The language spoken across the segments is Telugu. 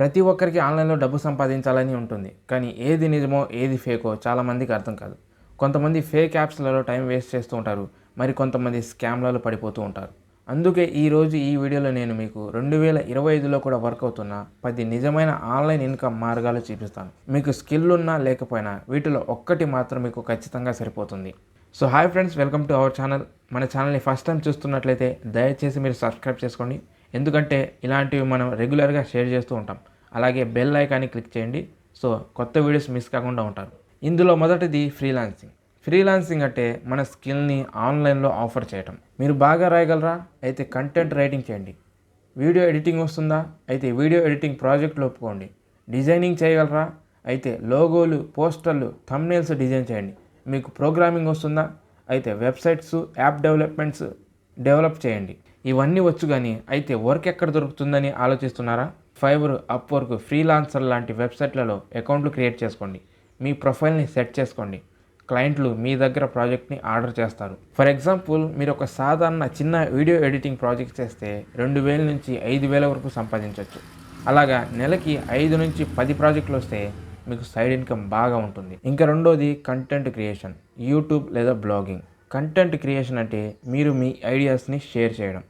ప్రతి ఒక్కరికి ఆన్లైన్లో డబ్బు సంపాదించాలని ఉంటుంది. కానీ ఏది నిజమో ఏది ఫేకో చాలామందికి అర్థం కాదు. కొంతమంది ఫేక్ యాప్స్లలో టైం వేస్ట్ చేస్తూ ఉంటారు. మరి కొంతమంది స్కామ్లలో పడిపోతూ ఉంటారు. అందుకే ఈరోజు ఈ వీడియోలో నేను మీకు రెండు వేల ఇరవై ఐదులో కూడా వర్క్ అవుతున్న పది నిజమైన ఆన్లైన్ ఇన్కమ్ మార్గాలు చూపిస్తాను. మీకు స్కిల్ ఉన్నా లేకపోయినా వీటిలో ఒక్కటి మాత్రం మీకు ఖచ్చితంగా సరిపోతుంది. So hi friends welcome to our channel. మన ఛానల్ని ఫస్ట్ టైం చూస్తున్నట్లయితే దయచేసి మీరు సబ్స్క్రైబ్ చేసుకోండి. ఎందుకంటే ఇలాంటివి మనం రెగ్యులర్గా షేర్ చేస్తూ ఉంటాం. అలాగే బెల్ ఐకాన్ని క్లిక్ చేయండి. సో కొత్త వీడియోస్ మిస్ కాకుండా ఉంటారు. ఇందులో మొదటిది ఫ్రీలాన్సింగ్. ఫ్రీలాన్సింగ్ అంటే మన స్కిల్ని ఆన్లైన్లో ఆఫర్ చేయటం. మీరు బాగా రాయగలరా? అయితే కంటెంట్ రైటింగ్ చేయండి. వీడియో ఎడిటింగ్ వస్తుందా? అయితే వీడియో ఎడిటింగ్ ప్రాజెక్టులు ఒప్పుకోండి. డిజైనింగ్ చేయగలరా? అయితే లోగోలు పోస్టర్లు థంబ్నైల్స్ డిజైన్ చేయండి. మీకు ప్రోగ్రామింగ్ వస్తుందా? అయితే వెబ్సైట్స్ యాప్ డెవలప్మెంట్స్ డెవలప్ చేయండి. ఇవన్నీ వచ్చు కానీ అయితే వర్క్ ఎక్కడ దొరుకుతుందని ఆలోచిస్తున్నారా? ఫైబర్ అప్వర్క్ ఫ్రీలాన్సర్ లాంటి వెబ్సైట్లలో అకౌంట్లు క్రియేట్ చేసుకోండి. మీ ప్రొఫైల్ని సెట్ చేసుకోండి. క్లయింట్లు మీ దగ్గర ప్రాజెక్ట్ని ఆర్డర్ చేస్తారు. ఫర్ ఎగ్జాంపుల్ మీరు ఒక సాధారణ చిన్న వీడియో ఎడిటింగ్ ప్రాజెక్ట్ చేస్తే రెండు వేల నుంచి ఐదు వేల వరకు సంపాదించవచ్చు అలాగా నెలకి ఐదు నుంచి పది ప్రాజెక్టులు వస్తే మీకు సైడ్ ఇన్కమ్ బాగా ఉంటుంది. ఇంకా రెండోది కంటెంట్ క్రియేషన్ యూట్యూబ్ లేదా బ్లాగింగ్. కంటెంట్ క్రియేషన్ అంటే మీరు మీ ఐడియాస్ని షేర్ చేయడం.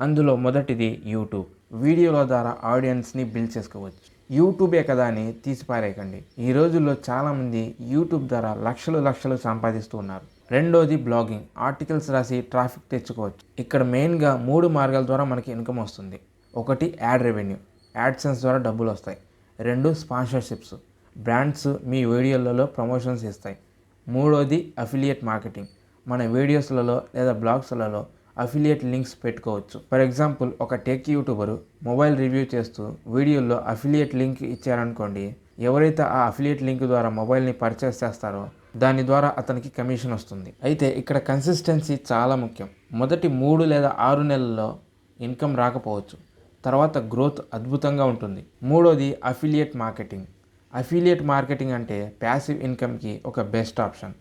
అందులో మొదటిది యూట్యూబ్. వీడియోల ద్వారా ఆడియన్స్ని బిల్డ్ చేసుకోవచ్చు. యూట్యూబే కదా అని తీసిపారేయకండి. ఈ రోజుల్లో చాలామంది యూట్యూబ్ ద్వారా లక్షలు లక్షలు సంపాదిస్తూ ఉన్నారు. రెండోది బ్లాగింగ్. ఆర్టికల్స్ రాసి ట్రాఫిక్ తెచ్చుకోవచ్చు. ఇక్కడ మెయిన్గా మూడు మార్గాల ద్వారా మనకి ఇన్కమ్ వస్తుంది. ఒకటి యాడ్ రెవెన్యూ. యాడ్సెన్స్ ద్వారా డబ్బులు వస్తాయి. రెండు స్పాన్సర్షిప్స్. బ్రాండ్స్ మీ వీడియోలలో ప్రమోషన్స్ ఇస్తాయి. మూడోది అఫిలియేట్ మార్కెటింగ్. మన వీడియోస్లలో లేదా బ్లాగ్స్లలో అఫిలియేట్ లింక్స్ పెట్టుకోవచ్చు. ఫర్ ఎగ్జాంపుల్ ఒక టెక్ యూట్యూబరు మొబైల్ రివ్యూ చేస్తూ వీడియోలో అఫిలియేట్ లింక్ ఇచ్చారనుకోండి ఎవరైతే ఆ అఫిలియేట్ లింక్ ద్వారా మొబైల్ని పర్చేస్ చేస్తారో దాని ద్వారా అతనికి కమిషన్ వస్తుంది. అయితే ఇక్కడ కన్సిస్టెన్సీ చాలా ముఖ్యం. మొదటి మూడు లేదా ఆరు నెలల్లో ఇన్కమ్ రాకపోవచ్చు. తర్వాత గ్రోత్ అద్భుతంగా ఉంటుంది. మూడోది అఫిలియేట్ మార్కెటింగ్ అఫిలియేట్ మార్కెటింగ్ అంటే ప్యాసివ్ ఇన్కమ్కి ఒక బెస్ట్ ఆప్షన్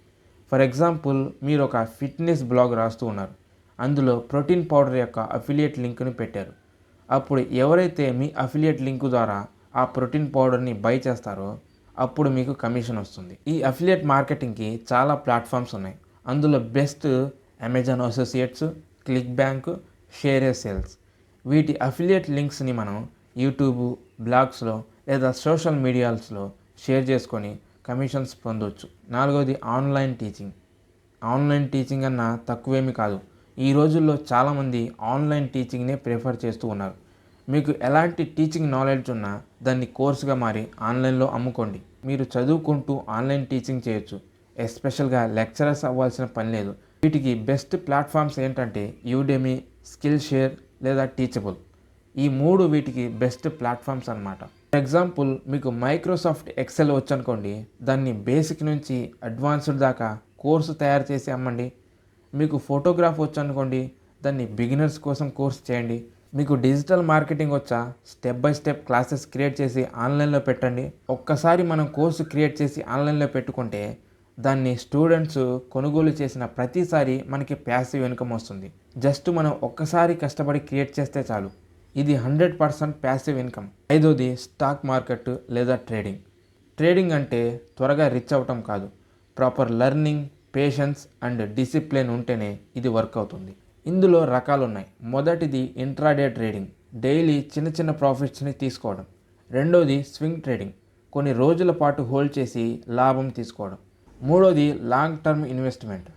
ఫర్ ఎగ్జాంపుల్ మీరు ఒక ఫిట్నెస్ బ్లాగ్ రాస్తూ ఉన్నారు. అందులో ప్రోటీన్ పౌడర్ యొక్క అఫిలియేట్ లింక్ని పెట్టారు. అప్పుడు ఎవరైతే మీ అఫిలియేట్ లింక్ ద్వారా ఆ ప్రోటీన్ పౌడర్ని బై చేస్తారో అప్పుడు మీకు కమిషన్ వస్తుంది. ఈ అఫిలియేట్ మార్కెటింగ్కి చాలా ప్లాట్ఫామ్స్ ఉన్నాయి. అందులో best Amazon associates click bank share a sales. వీటి అఫిలియేట్ లింక్స్ని మనం యూట్యూబ్ బ్లాగ్స్లో లేదా సోషల్ మీడియాస్లో షేర్ చేసుకొని కమిషన్స్ పొందవచ్చు నాలుగవది ఆన్లైన్ టీచింగ్. ఆన్లైన్ టీచింగ్ అన్న తక్కువేమీ కాదు. ఈ రోజుల్లో చాలామంది ఆన్లైన్ టీచింగ్నే ప్రిఫర్ చేస్తూ ఉన్నారు. మీకు ఎలాంటి టీచింగ్ నాలెడ్జ్ ఉన్నా దాన్ని కోర్సుగా మారి ఆన్లైన్లో అమ్ముకోండి. మీరు చదువుకుంటూ ఆన్లైన్ టీచింగ్ చేయొచ్చు. ఎస్పెషల్గా లెక్చరర్స్ అవ్వాల్సిన పని లేదు. వీటికి బెస్ట్ ప్లాట్ఫామ్స్ ఏంటంటే యూడెమీ స్కిల్ షేర్ లేదా టీచబుల్. ఈ మూడు వీటికి బెస్ట్ ప్లాట్ఫామ్స్ అనమాట ఫర్ ఎగ్జాంపుల్ మీకు మైక్రోసాఫ్ట్ ఎక్సెల్ వచ్చనుకోండి. దాన్ని బేసిక్ నుంచి అడ్వాన్స్డ్ దాకా కోర్సు తయారు చేసి అమ్మండి. మీకు ఫోటోగ్రాఫ్ వచ్చనుకోండి దాన్ని బిగినర్స్ కోసం కోర్స్ చేయండి. మీకు డిజిటల్ మార్కెటింగ్ వచ్చా step by step classes create చేసి ఆన్లైన్లో పెట్టండి. ఒక్కసారి మనం కోర్సు క్రియేట్ చేసి ఆన్లైన్లో పెట్టుకుంటే దాన్ని స్టూడెంట్స్ కొనుగోలు చేసిన ప్రతిసారి మనకి ప్యాసివ్ ఇన్కమ్ వస్తుంది. జస్ట్ మనం ఒక్కసారి కష్టపడి క్రియేట్ చేస్తే చాలు. ఇది హండ్రెడ్ పర్సెంట్ ప్యాసివ్ ఇన్కమ్ ఐదోది స్టాక్ మార్కెట్ లేదా ట్రేడింగ్ ట్రేడింగ్ అంటే త్వరగా రిచ్ అవటం కాదు. Proper learning patience and discipline ఉంటేనే ఇది వర్క్ అవుతుంది. ఇందులో రకాలు ఉన్నాయి మొదటిది ఇంట్రాడే ట్రేడింగ్ డైలీ చిన్న చిన్న ప్రాఫిట్స్ని తీసుకోవడం. రెండోది స్వింగ్ ట్రేడింగ్ కొన్ని రోజుల పాటు హోల్డ్ చేసి లాభం తీసుకోవడం. మూడోది లాంగ్ టర్మ్ ఇన్వెస్ట్మెంట్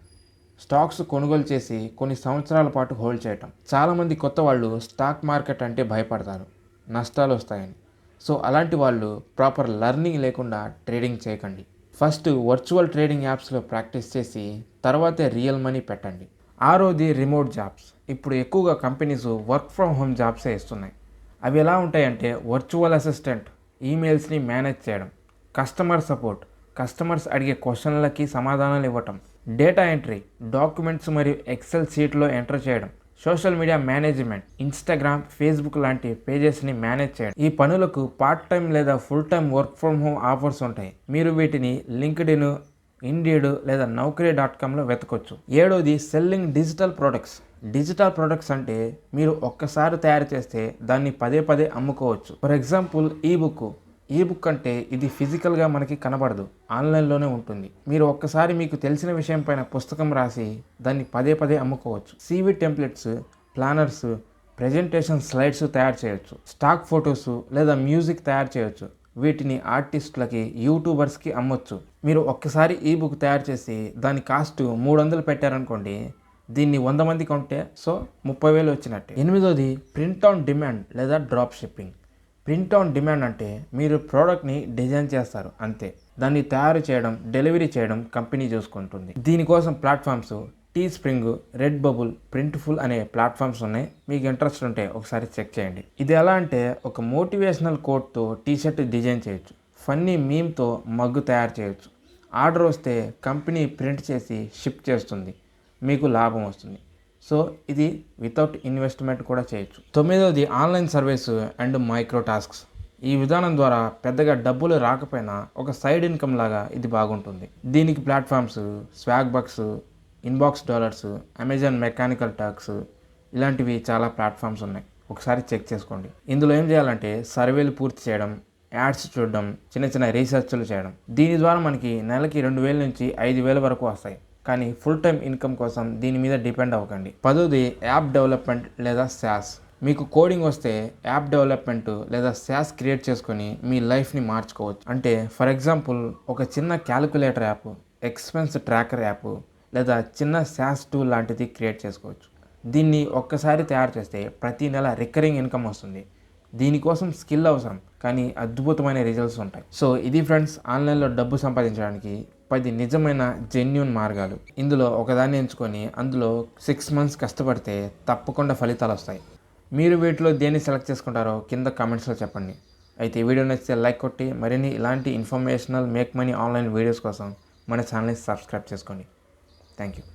స్టాక్స్ కొనుగోలు చేసి కొన్ని సంవత్సరాల పాటు హోల్డ్ చేయటం. చాలామంది కొత్త వాళ్ళు స్టాక్ మార్కెట్ అంటే భయపడతారు. నష్టాలు వస్తాయని. సో అలాంటి వాళ్ళు ప్రాపర్ లెర్నింగ్ లేకుండా ట్రేడింగ్ చేయకండి. ఫస్ట్ వర్చువల్ ట్రేడింగ్ యాప్స్లో ప్రాక్టీస్ చేసి తర్వాతే రియల్ మనీ పెట్టండి. ఆరోది రిమోట్ జాబ్స్. ఇప్పుడు ఎక్కువగా కంపెనీస్ వర్క్ ఫ్రమ్ హోమ్ జాబ్సే ఇస్తున్నాయి. అవి ఎలా ఉంటాయంటే వర్చువల్ అసిస్టెంట్ ఈమెయిల్స్ని మేనేజ్ చేయడం కస్టమర్ సపోర్ట్ కస్టమర్స్ అడిగే క్వశ్చన్లకి సమాధానాలు ఇవ్వటం డేటా ఎంట్రీ డాక్యుమెంట్స్ మరియు ఎక్సెల్ షీట్లో ఎంటర్ చేయడం social media management Instagram Facebook లాంటి పేజెస్ని మేనేజ్ చేయడం. ఈ పనులకు పార్ట్ టైం లేదా full time work from home offers ఉంటాయి. మీరు వీటిని లింక్డ్ఇన్ ఇండియడ్ లేదా నౌకరీ డాట్ కామ్లో వెతకొచ్చు. ఏడోది selling digital products. Digital products అంటే మీరు ఒక్కసారి తయారు చేస్తే దాన్ని పదే పదే అమ్ముకోవచ్చు. ఫర్ ఎగ్జాంపుల్ ఈ బుక్ ఈ బుక్ అంటే ఇది ఫిజికల్గా మనకి కనబడదు. ఆన్లైన్లోనే ఉంటుంది. మీరు ఒక్కసారి మీకు తెలిసిన విషయం పైన పుస్తకం రాసి దాన్ని పదే పదే అమ్ముకోవచ్చు. CV templates planners presentation slides తయారు చేయొచ్చు. స్టాక్ ఫొటోస్ లేదా మ్యూజిక్ తయారు చేయొచ్చు. వీటిని ఆర్టిస్టులకి యూట్యూబర్స్కి అమ్మొచ్చు. మీరు ఒక్కసారి ఈ బుక్ తయారు చేసి దాని కాస్ట్ మూడు వందలు పెట్టారనుకోండి దీన్ని వంద మంది కొంటే సో ముప్పై వేలు వచ్చినట్టే. ఎనిమిదోది ప్రింట్ ఆన్ డిమాండ్ లేదా drop shipping. Print on demand అంటే మీరు ప్రోడక్ట్ని డిజైన్ చేస్తారు అంతే. దాన్ని తయారు చేయడం డెలివరీ చేయడం కంపెనీ చూసుకుంటుంది. దీనికోసం platforms Teespring Redbubble Printful అనే ప్లాట్ఫామ్స్ ఉన్నాయి. మీకు ఇంట్రెస్ట్ ఉంటే ఒకసారి చెక్ చేయండి. ఇది ఎలా అంటే ఒక మోటివేషనల్ కోట్తో టీ షర్ట్ డిజైన్ చేయొచ్చు. ఫన్నీ మీమ్తో మగ్గు తయారు చేయొచ్చు. ఆర్డర్ వస్తే కంపెనీ ప్రింట్ చేసి షిప్ చేస్తుంది. మీకు లాభం వస్తుంది. సో ఇది వితౌట్ ఇన్వెస్ట్మెంట్ కూడా చేయొచ్చు. తొమ్మిదవది online service and micro tasks. ఈ విధానం ద్వారా పెద్దగా డబ్బులు రాకపోయినా ఒక సైడ్ ఇన్కమ్ లాగా ఇది బాగుంటుంది. దీనికి platforms Swagbucks InboxDollars Amazon Mechanical talks ఇలాంటివి చాలా ప్లాట్ఫామ్స్ ఉన్నాయి. ఒకసారి చెక్ చేసుకోండి. ఇందులో ఏం చేయాలంటే సర్వేలు పూర్తి చేయడం యాడ్స్ చూడడం చిన్న చిన్న రీసెర్చ్లు చేయడం. దీని ద్వారా మనకి నెలకి రెండు వేల నుంచి ఐదు వేల వరకు వస్తాయి. కానీ ఫుల్ టైం ఇన్కమ్ కోసం దీని మీద డిపెండ్ అవ్వకండి. పదోది యాప్ డెవలప్మెంట్ లేదా శాస్ మీకు కోడింగ్ వస్తే యాప్ డెవలప్మెంట్ లేదా శాస్ క్రియేట్ చేసుకొని మీ లైఫ్ని మార్చుకోవచ్చు. అంటే ఫర్ ఎగ్జాంపుల్ ఒక చిన్న calculator app expense tracker app లేదా చిన్న శాస్ టూల్ లాంటిది క్రియేట్ చేసుకోవచ్చు. దీన్ని ఒక్కసారి తయారు చేస్తే ప్రతి నెల రికరింగ్ ఇన్కమ్ వస్తుంది. దీనికోసం స్కిల్ అవసరం కానీ అద్భుతమైన రిజల్ట్స్ ఉంటాయి. సో ఇది ఫ్రెండ్స్ ఆన్లైన్లో డబ్బు సంపాదించడానికి పది నిజమైన జెన్యున్ మార్గాలు. ఇందులో ఒకదాన్ని ఎంచుకొని అందులో సిక్స్ మంత్స్ కష్టపడితే తప్పకుండా ఫలితాలు వస్తాయి. మీరు వీటిలో దేన్ని సెలెక్ట్ చేసుకుంటారో కింద కామెంట్స్లో చెప్పండి. అయితే వీడియో నచ్చితే లైక్ కొట్టి మరిన్ని ఇలాంటి informational make money online videos కోసం మన ఛానల్ని సబ్స్క్రైబ్ చేసుకోండి. Thank you